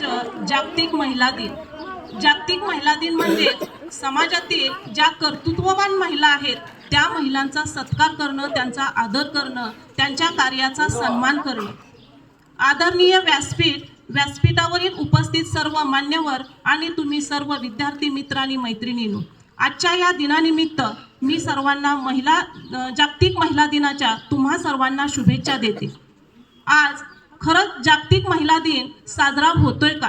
जागतिक महिला दिन. जागतिक महिला दिन म्हणजे समाजातील ज्या कर्तृत्ववान महिला आहेत त्या महिलांचा सत्कार करणं त्यांचा आदर करणं त्यांच्या कार्याचा सन्मान करणं. आदरणीय व्यासपीठ व्यासपीठावरील उपस्थित सर्व मान्यवर आणि तुम्ही सर्व विद्यार्थी मित्र आणि मैत्रिणींनो आजच्या या दिनानिमित्त मी सर्वांना महिला जागतिक महिला दिनाच्या तुम्हा सर्वांना शुभेच्छा देते. आज खरंच जागतिक महिला दिन साजरा होतोय का?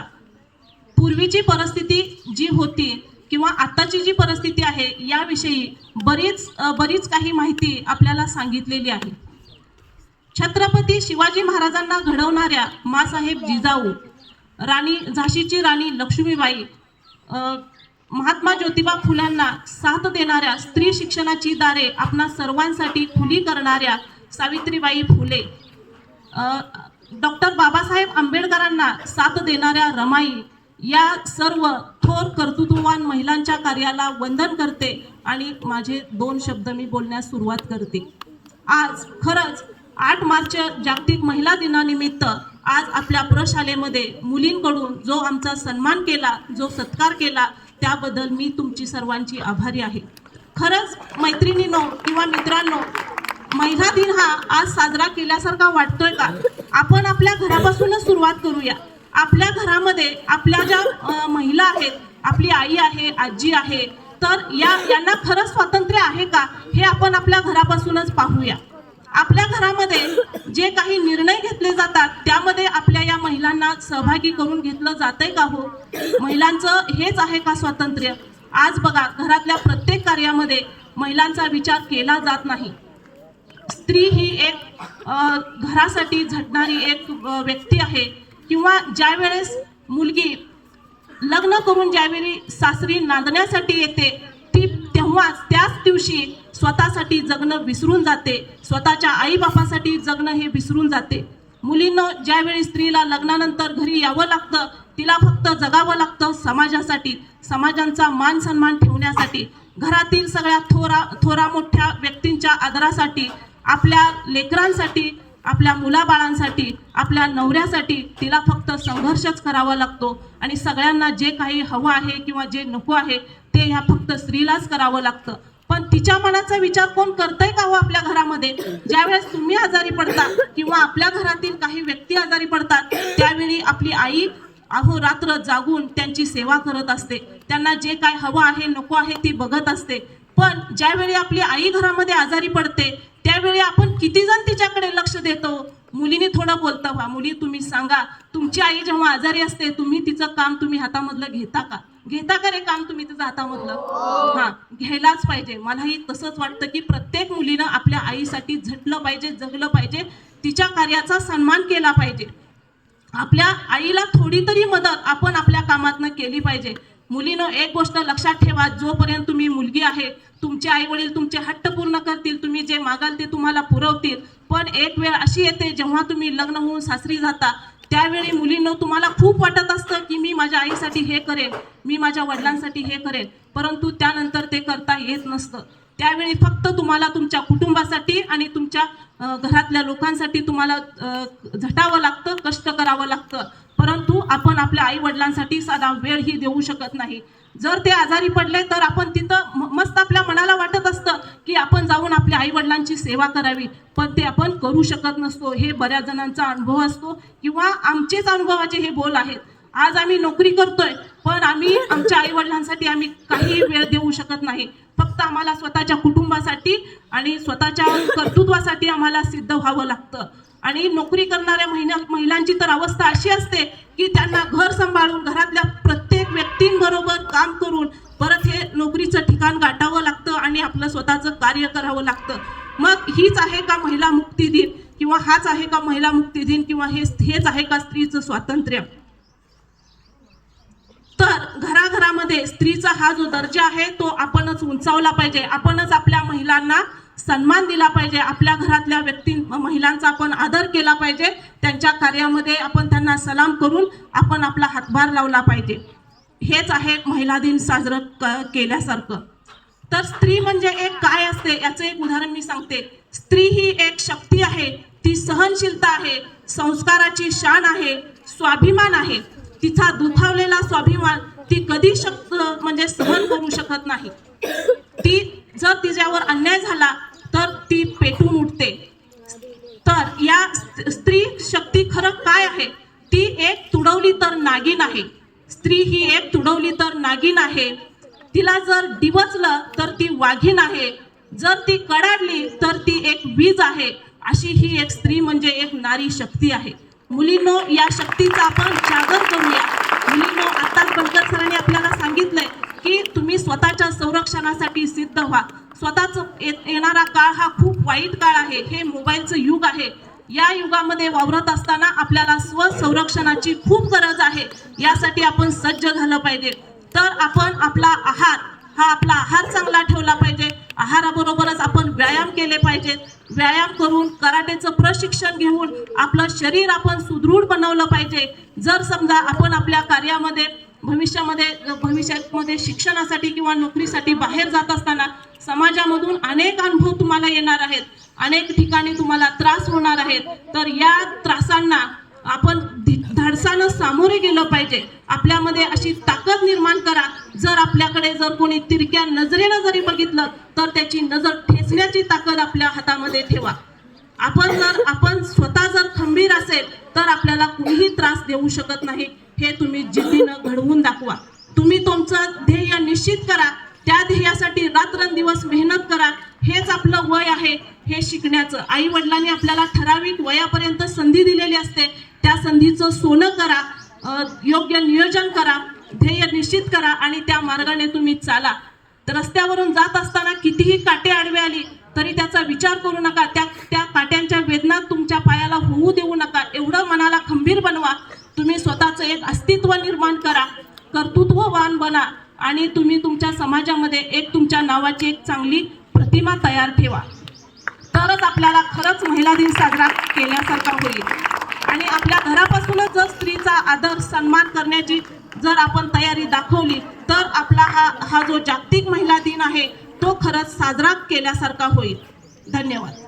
पूर्वीची परिस्थिती जी होती किंवा आत्ताची जी परिस्थिती आहे याविषयी बरीच बरीच काही माहिती आपल्याला सांगितलेली आहे. छत्रपती शिवाजी महाराजांना घडवणाऱ्या मासाहेब जिजाऊ राणी झाशीची राणी लक्ष्मीबाई महात्मा ज्योतिबा फुल्यांना साथ देणाऱ्या स्त्री शिक्षणाची दारे आपणा सर्वांसाठी खुली करणाऱ्या सावित्रीबाई फुले डॉक्टर बाबासाहेब आंबेडकरांना साथ देणाऱ्या रमाई या सर्व थोर कर्तृत्ववान महिलांच्या कार्याला वंदन करते आणि माझे दोन शब्द मी बोलण्यास सुरुवात करते. आज खरंच आठ मार्च जागतिक महिला दिनानिमित्त आज आपल्या प्रशालेमध्ये मुलींकडून जो आमचा सन्मान केला जो सत्कार केला त्याबद्दल मी तुमची सर्वांची आभारी आहे. खरंच मैत्रिणींनो किंवा मित्रांनो महिला दिन हा आज साजरा केल्यासारखा वाटतोय का? आपण आपल्या घरापासूनच सुरुवात करूया. आपल्या घरामध्ये आपल्या ज्या महिला आहेत आपली आई आहे आजी आहे तर या यांना खरंच स्वातंत्र्य आहे का? हे आपण आपल्या घरापासूनच पाहूया. आपल्या घरामध्ये जे काही निर्णय घेतले जातात त्यामध्ये आपल्या या महिलांना सहभागी करून घेतलं जातंय का हो? महिलांचं हेच आहे का स्वातंत्र्य? आज बघा घरातल्या प्रत्येक कार्यामध्ये महिलांचा विचार केला जात नाही. स्त्री ही एक घरासाठी झटणारी एक व्यक्ती आहे. किंवा ज्या वेळेस मुलगी लग्न करून ज्यावेळी सासरी नांदण्यासाठी येते ती तेव्हाच त्याच दिवशी स्वतःसाठी जगणं विसरून जाते. स्वतःच्या आईबापासाठी जगणं हे विसरून जाते. मुलीनं ज्यावेळी स्त्रीला लग्नानंतर घरी यावं लागतं तिला फक्त जगावं लागतं समाजासाठी समाजांचा मान सन्मान ठेवण्यासाठी. घरातील सगळ्या थोरा थोरा मोठ्या व्यक्तींच्या आदरासाठी आपल्या लेकरांसाठी आपल्या मुलाबाळांसाठी आपल्या नवऱ्यासाठी तिला फक्त संघर्षच करावा लागतो. आणि सगळ्यांना जे काही हवं आहे किंवा जे नको आहे ते ह्या फक्त स्त्रीलाच करावं लागतं. पण तिच्या मनाचा विचार कोण करतंय का हो आपल्या घरामध्ये? ज्यावेळेस तुम्ही आजारी पडता किंवा आपल्या घरातील काही व्यक्ती आजारी पडतात त्यावेळी आपली आई अहो रात्र जागून त्यांची सेवा करत असते. त्यांना जे काय हवं आहे नको आहे ती बघत असते. पण ज्यावेळी आपली आई घरामध्ये आजारी पडते त्यावेळी आपण किती जण तिच्याकडे लक्ष देतो? मुलीने थोडं बोलतं व्हा. मुली तुम्ही सांगा तुमची आई जेव्हा आजारी असते तुम्ही तिचं काम तुम्ही हातामधलं घेता का? घेता का रे काम तुम्ही तिचं हातामधलं? हा घ्यायलाच पाहिजे. मलाही तसंच वाटतं की प्रत्येक मुलीनं आपल्या आईसाठी झटलं पाहिजे जगलं पाहिजे तिच्या कार्याचा सन्मान केला पाहिजे. आपल्या आईला थोडी तरी मदत आपण आपल्या कामातनं केली पाहिजे. मुलीनं एक गोष्ट लक्षात ठेवा जोपर्यंत तुम्ही मुलगी आहे तुमचे आई वडील तुमचे हट्ट पूर्ण करतील तुम्ही जे मागाल ते तुम्हाला पुरवतील. पण एक वेळ अशी येते जेव्हा तुम्ही लग्न होऊन सासरी जाता त्यावेळी मुलींना तुम्हाला खूप वाटत असतं की मी माझ्या आईसाठी हे करेन मी माझ्या वडिलांसाठी हे करेन. परंतु त्यानंतर ते करता येत नसतं. त्यावेळी फक्त तुम्हाला तुमच्या कुटुंबासाठी आणि तुमच्या घरातल्या लोकांसाठी तुम्हाला झटावं लागतं कष्ट करावं लागतं. परंतु आपण आपल्या आई वडिलांसाठी साधा वेळही देऊ शकत नाही. जर ते आजारी पडले तर आपण तिथं मस्त आपल्या मनाला वाटत असतं की आपण जाऊन आपल्या आईवडिलांची सेवा करावी. पण ते आपण करू शकत नसतो. हे बऱ्याच जणांचा अनुभव असतो किंवा आमचेच अनुभवाचे हे बोल आहेत. आज आम्ही नोकरी करतोय पण आम्ही आमच्या आईवडिलांसाठी आम्ही काही वेळ देऊ शकत नाही. फक्त आम्हाला स्वतःच्या कुटुंबासाठी आणि स्वतःच्या कर्तृत्वासाठी आम्हाला सिद्ध व्हावं लागतं. आणि नोकरी करणाऱ्या महिला महिलांची तर अवस्था अशी असते की त्यांना घर सांभाळून घरातल्या प्रत्येक व्यक्तींबरोबर काम करून परत हे नोकरीचं ठिकाण गाठावं लागतं आणि आपलं स्वतःचं कार्य करावं लागतं. मग हीच आहे का महिला मुक्ती दिन? किंवा हाच आहे का महिला मुक्ती दिन? किंवा हे हेच आहे का स्त्रीचं स्वातंत्र्य? तर घराघरामध्ये स्त्रीचा हा जो दर्जा आहे तो आपणच उंचावला पाहिजे. आपणच आपल्या महिलांना सन्मान दिला पाहिजे. आपल्या घरातल्या व्यक्ती महिलांचा आपण आदर केला पाहिजे. त्यांच्या कार्यामध्ये आपण त्यांना सलाम करून आपण आपला हातभार लावला पाहिजे. हेच आहे महिला दिन साजरं क- केल्यासारखं. तर स्त्री म्हणजे एक काय असते? याचं एक उदाहरण मी सांगते. स्त्री ही एक शक्ती आहे. ती सहनशीलता आहे. संस्काराची शान आहे. स्वाभिमान आहे. तिचा दुखावलेला स्वाभिमान ती कधी शक्त म्हणजे सहन करू शकत नाही. ती जर तिच्यावर अन्याय झाला तर ती पेटून उठते. तर या स्त्री शक्ती खरं काय आहे? ती एक तुडवली तर नागिन आहे. स्त्री ही एक तुडवली तर नागिन आहे. तिला जर डिवचलं तर ती वाघीण आहे. जर ती कडाडली तर ती एक वीज आहे. अशी ही एक स्त्री म्हणजे एक नारी शक्ती आहे. मुलींनो या शक्तीचा आपण जागर करूया. मुलींनो आताच पंकज सरांनी आपल्याला सांगितलंय की तुम्ही स्वतःच्या संरक्षणासाठी सिद्ध व्हा. स्वतःच येणारा काळ हा खूप वाईट काळ आहे. हे मोबाईलचं युग आहे. या युगामध्ये वावरत असताना आपल्याला स्वसंरक्षणाची खूप गरज आहे. यासाठी आपण सज्ज झालं पाहिजे. तर आपण आपला आहार हा आपला आहार चांगला ठेवला पाहिजे. आहाराबरोबरच आपण व्यायाम केले पाहिजेत व्यायाम करून कराटेचं प्रशिक्षण घेऊन आपलं शरीर आपण सुदृढ बनवलं पाहिजे. जर समजा आपण आपल्या कार्यामध्ये भविष्यामध्ये भविष्यामध्ये शिक्षणासाठी किंवा नोकरीसाठी बाहेर जात असताना समाजामधून अनेक अनुभव तुम्हाला येणार आहेत. अनेक ठिकाणी तुम्हाला त्रास होणार आहेत. तर या त्रासांना आपण धाडसानं सामोरे गेलं पाहिजे. आपल्यामध्ये अशी ताकद निर्माण करा. जर आपल्याकडे जर कोणी तिरक्या नजरेनं जरी बघितलं तर त्याची नजर ठेचण्याची ताकद आपल्या हातामध्ये ठेवा. आपण जर आपण स्वतः जर खंबीर असेल तर आपल्याला कुणीही त्रास देऊ शकत नाही. हे तुम्ही जिद्दीनं घडवून दाखवा. तुम्ही तुमचं ध्येय निश्चित करा. त्या ध्येयासाठी रात्रंदिवस मेहनत करा. हेच आपलं वय आहे. हे शिकण्याचं. आई वडिलांनी आपल्याला ठराविक वयापर्यंत संधी दिलेली असते. त्या संधीचं सोनं करा योग्य नियोजन करा ध्येय निश्चित करा आणि त्या मार्गाने तुम्ही चाला. तर रस्त्यावरून जात असताना कितीही काटे आडवे आली तरी त्याचा विचार करू नका. त्या त्या काट्यांच्या वेदना तुमच्या पायाला होऊ देऊ नका. एवढं मनाला खंबीर बनवा. तुम्ही स्वतःचं एक अस्तित्व निर्माण करा. कर्तृत्ववान बना आणि तुम्ही तुमच्या समाजामध्ये एक तुमच्या नावाची एक चांगली प्रतिमा तयार ठेवा. तरच आपल्याला खरंच महिला दिन साजरा केल्यासारखा होईल. आणि आपल्या घरापासूनच जर स्त्रीचा आदर सन्मान करण्याची जर आपण तयारी दाखवली तर आपला हा हा जो जागतिक महिला दिन आहे तो खरंच साजरा केल्यासारखा होईल. धन्यवाद.